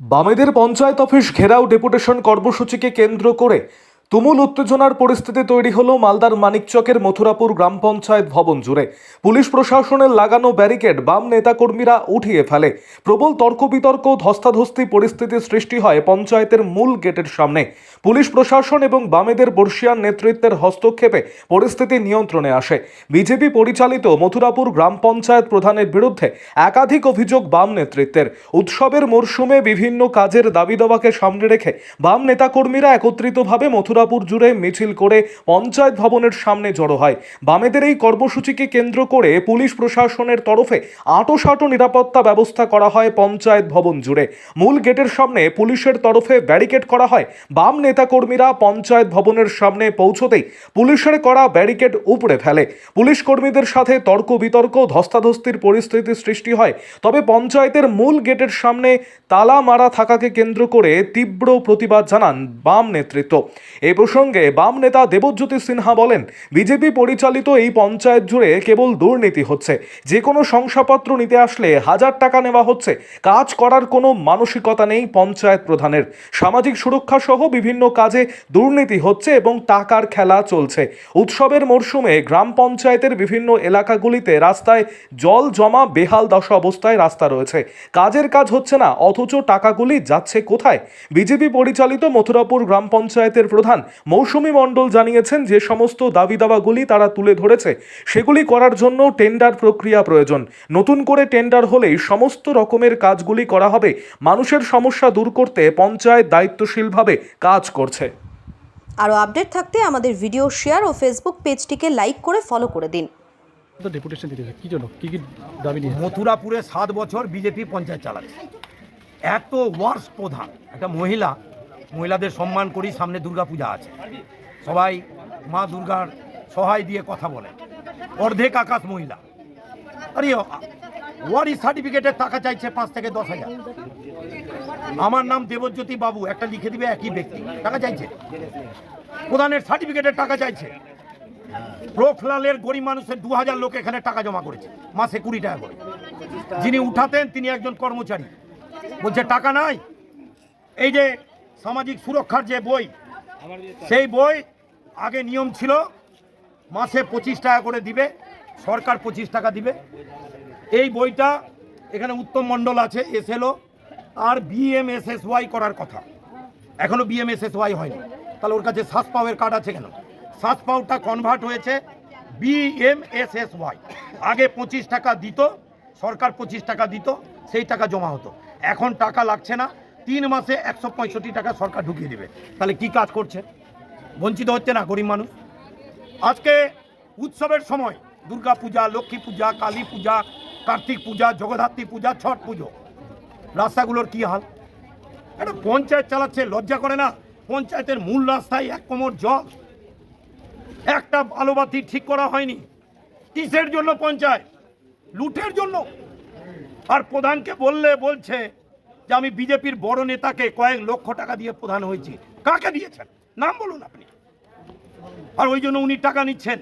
বামেদের পঞ্চায়েত অফিস ঘেরাও ডেপুটেশন কর্মসূচিকে কেন্দ্র করে তুমুল উত্তেজনার পরিস্থিতি তৈরি হলো মালদার মানিকচকের মথুরাপুর গ্রাম পঞ্চায়েত ভবন জুড়ে। পুলিশ প্রশাসনের লাগানো ব্যারিকেড বাম নেতাকর্মীরা উঠিয়ে ফেলে। প্রবল তর্ক বিতর্ক ধস্তাধস্তি পরিস্থিতির সৃষ্টি হয় পঞ্চায়েতের মূল গেটের সামনে। পুলিশ প্রশাসন এবং বামেদের বর্ষিয়ান নেতৃত্বের হস্তক্ষেপে পরিস্থিতি নিয়ন্ত্রণে আসে। বিজেপি পরিচালিত মথুরাপুর গ্রাম পঞ্চায়েত প্রধানের বিরুদ্ধে একাধিক অভিযোগ বাম নেতৃত্বের। উৎসবের মরশুমে বিভিন্ন কাজের দাবি দাওয়াকে সামনে রেখে বাম নেতাকর্মীরা একত্রিতভাবে মথুরাপুর জুড়ে মিছিল করে পঞ্চায়েত ভবনের সামনে জড়ো হয়। বামেদের এই কর্মসূচিকে কেন্দ্র করে পুলিশ প্রশাসনের তরফে আটোসাটো নিরাপত্তা ব্যবস্থা করা হয় পঞ্চায়েত ভবন জুড়ে। মূল গেটের সামনে পুলিশের তরফে ব্যারিকেড করা হয় বাম নেতাকর্মীরা পঞ্চায়েত ভবনের সামনে পৌঁছতেই পুলিশের করা ব্যারিকেড উপড়ে ফেলে। পুলিশ কর্মীদের সাথে তর্ক বিতর্ক, ধস্তাধস্তির পরিস্থিতি সৃষ্টি হয়। তবে পঞ্চায়েতের মূল গেটের সামনে তালা মারা থাকাকে কেন্দ্র করে তীব্র প্রতিবাদ জানান বাম নেতৃত্ব। এ প্রসঙ্গে বাম নেতা দেবজ্যোতি সিনহা বলেন, বিজেপি পরিচালিত এই পঞ্চায়েত জুড়ে কেবল দুর্নীতি হচ্ছে। যে কোনো শংসাপত্র নিতে আসলে হাজার টাকা নেওয়া হচ্ছে। কাজ করার কোনো মানসিকতা নেই পঞ্চায়েত প্রধানের। সামাজিক সুরক্ষা সহ বিভিন্ন কাজে দুর্নীতি হচ্ছে এবং টাকার খেলা চলছে। উৎসবের মরশুমে গ্রাম পঞ্চায়েতের বিভিন্ন এলাকাগুলিতে রাস্তায় জল জমা বেহাল দশা অবস্থায় রাস্তা রয়েছে। কাজের কাজ হচ্ছে না, অথচ টাকাগুলি যাচ্ছে কোথায়? বিজেপি পরিচালিত মথুরাপুর গ্রাম পঞ্চায়েতের প্রধান মৌসুমী মণ্ডল জানিয়েছেন যে সমস্ত দাবি দাবাগুলি তারা তুলে ধরেছে। সেগুলি করার জন্য টেন্ডার প্রক্রিয়া প্রয়োজন। নতুন করে টেন্ডার হলেই সমস্ত রকমের কাজগুলি করা হবে। মানুষের সমস্যা দূর করতে পঞ্চায়েত দায়িত্বশীলভাবে কাজ করছে। আরও আপডেট থাকতে আমাদের ভিডিও শেয়ার ও ফেসবুক পেজটিকে লাইক করে ফলো করে দিন। তো ডেপুটেশন দিতে কি জন্য? কি কি দাবি নিয়ে? মথুরাপুরে সাত বছর বিজেপি পঞ্চায়েত চালাচ্ছে। এত ওয়ার্স প্রধান। একটা মহিলা মহিলাদের সম্মান করি সামনে দুর্গাপূজা আছে। সবাই মা দুর্গার সহায় দিয়ে কথা বলে অর্ধেক আকাশ মহিলা। আরে ওয়ারি সার্টিফিকেটের টাকা চাইছে পাঁচ থেকে দশ হাজার? আমার নাম দেবজ্যোতি বাবু, একটা লিখে দিবে একই ব্যক্তি। টাকা চাইছে? প্রধানের সার্টিফিকেটের টাকা চাইছে। প্রফলালের গরিব মানুষের দু হাজার লোক এখানে টাকা জমা করেছে, মাসে কুড়ি টাকা করে। যিনি উঠাতেন, তিনি একজন কর্মচারী। বলছে, টাকা নাই। এই যে সামাজিক সুরক্ষার যে বই, সেই বই আগে নিয়ম ছিল, মাসে পঁচিশ টাকা করে দিবে, সরকার পঁচিশ টাকা দিবে। এই বইটা এখানে উত্তম মণ্ডল আছে এসএলও আর বিএমএসএসওয়াই করার কথা। এখনও বিএমএসএসওয়াই হয়নি। তাহলে ওর কাছে শ্বাস পাওয়ের কার্ড আছে কেন? শ্বাস পাওয়ারটা কনভার্ট হয়েছে বিএমএসএসওয়াই আগে পঁচিশ টাকা দিত, সরকার পঁচিশ টাকা দিত, সেই টাকা জমা হতো। এখন টাকা লাগছে না, তিন মাসে একশো পঁয়ষট্টি টাকা সরকার ঢুকিয়ে দেবে। তাহলে কি কাজ করছে? বঞ্চিত হচ্ছে না গরিব মানুষ? আজকে উৎসবের সময়, দুর্গা পূজা, লক্ষ্মী পূজা, কালী পূজা, কার্তিক পূজা, জগদ্ধাত্রী পূজা, ছট পুজো। রাস্তাগুলোর কি হাল? একটা পঞ্চায়েত চালাচ্ছে, লজ্জা করে না? পঞ্চায়েতের মূল রাস্তায় এক কোমর জল। একটা আলোবাতি ঠিক করা হয়নি। কিসের জন্য পঞ্চায়েত? লুটের জন্য। আর প্রধানকে বললে বলছে যে আমি বিজেপির বড় নেতাকে কয়েক লক্ষ টাকা দিয়ে প্রধান হয়েছি। কাকে দিয়েছেন? নাম বলুন আপনি। আর ওই জন্য উনি টাকা নিচ্ছেন।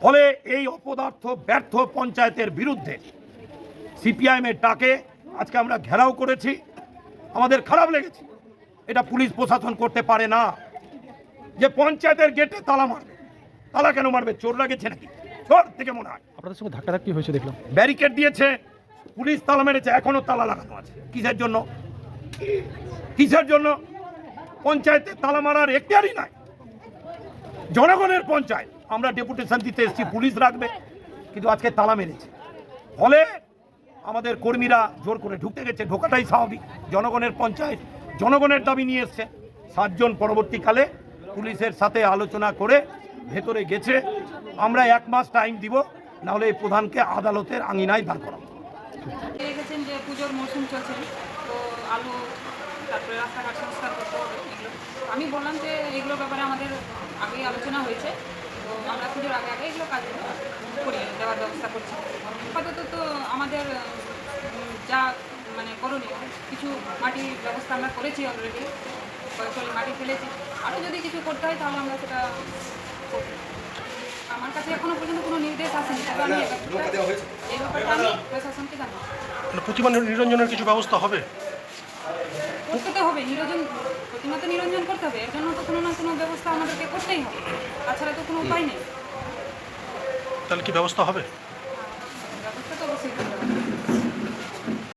ফলে এই অপদার্থ ব্যর্থ পঞ্চায়েতের বিরুদ্ধে সিপিআইএমের ডাকে আজকে আমরা ঘেরাও করেছি। আমাদের খারাপ লেগেছে। এটা পুলিশ প্রশাসন করতে পারে না। যে পঞ্চায়েতের গেটে তালা মারবে। তালা কেন মারবে? চোররা গেছে নাকি? চোর থেকে মনে হয়। আপনাদের সঙ্গে ধাক্কাধাক্কি হয়েছে দেখলাম। ব্যারিকেড দিয়েছে। পুলিশ তালা মেরেছে। এখনও তালা লাগানো আছে। কিসের জন্য? কিসের জন্য? পঞ্চায়েতে তালা মারার এখতিয়ারই নাই। জনগণের পঞ্চায়েত। আমরা ডেপুটেশন দিতে এসেছি। পুলিশ রাখবে। কিন্তু আজকে তালা মেরেছে। ফলে আমাদের কর্মীরা জোর করে ঢুকতে গেছে, ঢোকাটাই স্বাভাবিক। জনগণের পঞ্চায়েত জনগণের দাবি নিয়ে এসছে। সাতজন পরবর্তীকালে পুলিশের সাথে আলোচনা করে ভেতরে গেছে। আমরা এক মাস টাইম দিব, নাহলে এই প্রধানকে আদালতের আঙিনায় দাঁড় করাবো। আমি বললাম যে এগুলোর ব্যাপারে আমাদের আগেই আলোচনা হয়েছে। আমরা পুজোর আগে আগে এগুলো কাজ করিয়ে দেওয়ার ব্যবস্থা করছি। আপাতত তো আমাদের যা মানে করণীয় কিছু মাটির ব্যবস্থা আমরা করেছি অলরেডি কয়েকটি মাটি ফেলেছি। আরও যদি কিছু করতে হয় তাহলে আমরা সেটা করব। আমার কাছে এখনও পর্যন্ত কোনো নির্দেশ আসেনি তবে আমি এই ব্যাপারটা- আমি প্রশাসনকে জানাব। মানে প্রতিমা নিরঞ্জনের কিছু ব্যবস্থা হবে? করতে তো হবে নিরঞ্জন প্রতিমা তো নিরঞ্জন করতে হবে এর জন্য তো কোনো না কোনো ব্যবস্থা আমাদেরকে করতেই হবে? তাছাড়া তো কোনো উপায় নেই। তাহলে কি ব্যবস্থা হবে? ব্যবস্থা তো অবশ্যই হবে।